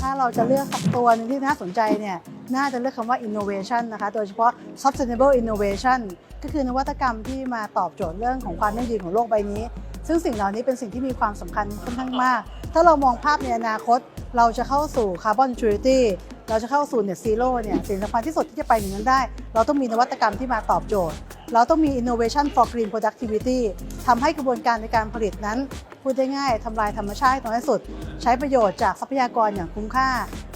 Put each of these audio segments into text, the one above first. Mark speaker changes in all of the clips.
Speaker 1: ถ้าเราจะเลือกสักตัวนึงที่น่าสนใจเนี่ยน่าจะเลือกคำว่า innovation นะคะ โดยเฉพาะ sustainable innovation ก็คือนวัตกรรมที่มาตอบโจทย์เรื่องของความยั่งยืนของโลกใบนี้ ซึ่งสิ่งเหล่านี้เป็นสิ่งที่มีความสำคัญค่อนข้างมาก ถ้าเรามองภาพในอนาคต เราจะเข้าสู่ carbon neutrality เราจะเข้าสู่ net zero เนี่ยสิ่งสำคัญที่สุดที่จะไปถึงนั้นได้ เราต้องมีนวัตกรรมที่มาตอบโจทย์ เราต้องมี innovation for green productivity ทำให้กระบวนการในการผลิตนั้น พูดได้ง่ายทำลายธรรมชาติให้น้อยที่สุด ใช้ประโยชน์จากทรัพยากรอย่างคุ้มค่า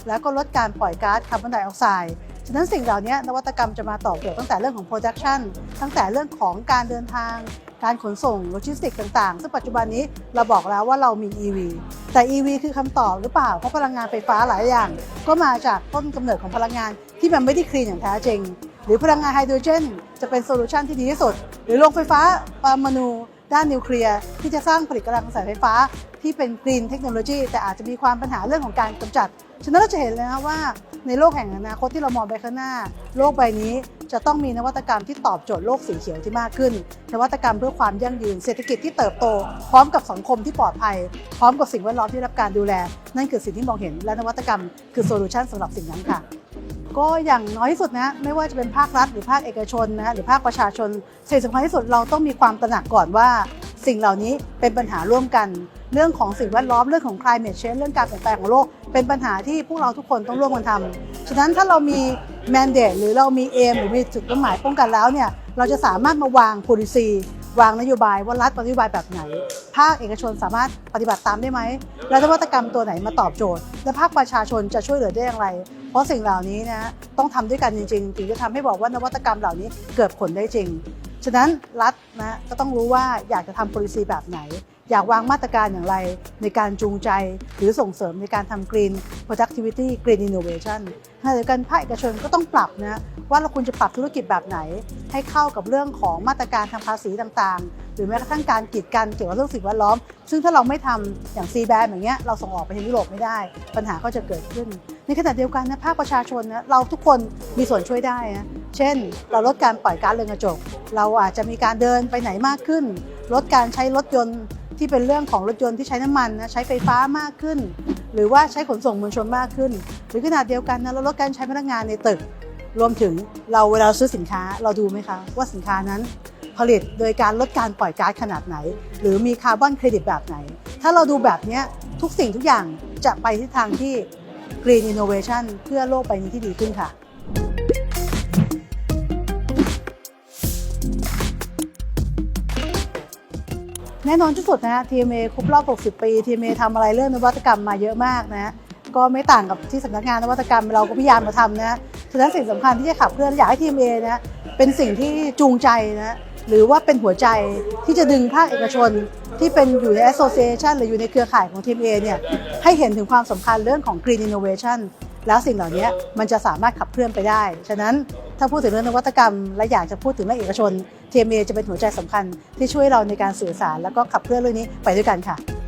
Speaker 1: แล้วก็ลดการปล่อยก๊าซคาร์บอนไดออกไซด์ฉะนั้นสิ่งเหล่านี้นวัตกรรมจะมาตอบโจทย์ตั้งแต่เรื่องของ production ตั้งแต่เรื่องของการเดินทาง การขนส่งโลจิสติกต่างๆ ซึ่งปัจจุบันนี้เราบอกแล้วว่าเรามี EV แต่ EV คือคำตอบหรือเปล่า เพราะพลังงานไฟฟ้าหลายอย่าง ก็มาจากต้นกำเนิดของพลังงานที่มันไม่ได้คลีนอย่างแท้จริง หรือพลังงานไฮโดรเจน จะเป็นโซลูชันที่ดีที่สุด หรือโรงไฟฟ้าปรมาณูด้านนิวเคลียร์ที่จะสร้างผลิตกำลังกระแสไฟฟ้า ที่เป็นกรีนเทคโนโลยีแต่อาจจะมีความปัญหาเรื่องของการกำจัด ฉะนั้นเราจะเห็นเลยนะว่าในโลกแห่งอนาคตที่เรามองไปข้างหน้า โลกใบนี้ จะต้องมีนวัตกรรมที่ตอบโจทย์โลกสีเขียวที่มากขึ้น นวัตกรรมเพื่อความยั่งยืน เศรษฐกิจที่เติบโต พร้อมกับสังคมที่ปลอดภัย พร้อมกับสิ่งแวดล้อมที่รับการดูแล นั่นคือสิ่งที่มองเห็นและนวัตกรรมคือโซลูชันสำหรับสิ่งนั้นค่ะก็อย่างน้อยที่สุดนะไม่ว่าจะเป็นภาครัฐหรือภาคเอกชนนะหรือภาคประชาชนสิ่งสำคัญที่สุดเราต้องมีความตระหนักก่อนว่า สิ่งเหล่านี้เป็นปัญหาร่วมกัน เรื่องของสิ่งแวดล้อมเรื่องของ climate change เรื่องการเปลี่ยนแปลงของโลก เป็นปัญหาที่พวกเราทุกคนต้องร่วมกันทำ ฉะนั้นถ้าเรามี mandate หรือเรามี aim หรือมีจุดมุ่งหมายป้องกันแล้วเนี่ยเราจะสามารถมาวาง policy วางนโยบายว่ารัฐปฏิบัติแบบไหน ภาคเอกชนสามารถปฏิบัติตามได้ไหม และนวัตกรรมตัวไหนมาตอบโจทย์ และภาคประชาชนจะช่วยเหลือได้อย่างไร เพราะสิ่งเหล่านี้นะต้องทำด้วยกันจริงๆ ถึงจะทำให้บอกว่านวัตกรรมเหล่านี้เกิดผลได้จริง ฉะนั้นรัฐนะก็ต้องรู้ว่าอยากจะทำ policy แบบไหน อยากวางมาตรการอย่างไร ในการจูงใจหรือส่งเสริมในการทำ green productivity green innovation ขณะเดียวกันภาคเอกชนก็ต้องปรับนะว่าเราควรจะปรับธุรกิจแบบไหน ให้เข้ากับเรื่องของมาตรการทางภาษีต่างๆ หรือแม้กระทั่งการกีดกันเกี่ยวกับเรื่องสิ่งแวดล้อม ซึ่งถ้าเราไม่ทำอย่าง C b a n อย่างเงี้ยเราส่งออกไปยังยุโรปไม่ได้ ปัญหาก็จะเกิดขึ้น ในขณะเดียวกันนะภาคประชาชนนะเราทุกคนมีส่วนช่วยได้นะเช่น เราลดการปล่อยก๊าซเรือนกระจก เราอาจจะมีการเดินไปไหนมากขึ้น ลดการใช้รถยนต์ ที่เป็นเรื่องของรถยนต์ที่ใช้น้ำมันนะใช้ไฟฟ้ามากขึ้น หรือว่าใช้ขนส่งมวลชนมากขึ้น หรือขนาดเดียวกันนะเราลดการใช้พนักงานในตึก รวมถึงเราเวลาซื้อสินค้าเราดูไหมคะ ว่าสินค้านั้นผลิตโดยการลดการปล่อยก๊าซขนาดไหน หรือมีคาร์บอนเครดิตแบบไหน ถ้าเราดูแบบนี้ทุกสิ่งทุกอย่างจะไปทิศทางที่ Green Innovation เพื่อโลกใบนี้ที่ดีขึ้นค่ะ แน่นอนที่สุดนะฮะ TMA ครบรอบ 60 ปี TMA ทำอะไรเรื่องนวัตกรรมมาเยอะมากนะก็ไม่ต่างกับที่สำนักงานนวัตกรรมเราก็พยายามมาทำนะฉะนั้นสิ่งสำคัญที่จะขับเคลื่อนอยากให้ TMA นะฮะเป็นสิ่งที่จูงใจนะฮะหรือว่าเป็นหัวใจที่จะดึงภาคเอกชนที่เป็นอยู่ใน association หรืออยู่ในเครือข่ายของ TMA เนี่ยให้เห็นถึงความสำคัญเรื่องของ green innovation แล้วสิ่งเหล่านี้มันจะสามารถขับเคลื่อนไปได้ ฉะนั้น ถ้าพูดถึงเรื่องนวัตกรรม และอยากจะพูดถึงเรื่องเอกชน TMA จะเป็นหัวใจสำคัญที่ช่วยเราในการสื่อสาร แล้วก็ขับเคลื่อนเรื่องนี้ไปด้วยกันค่ะ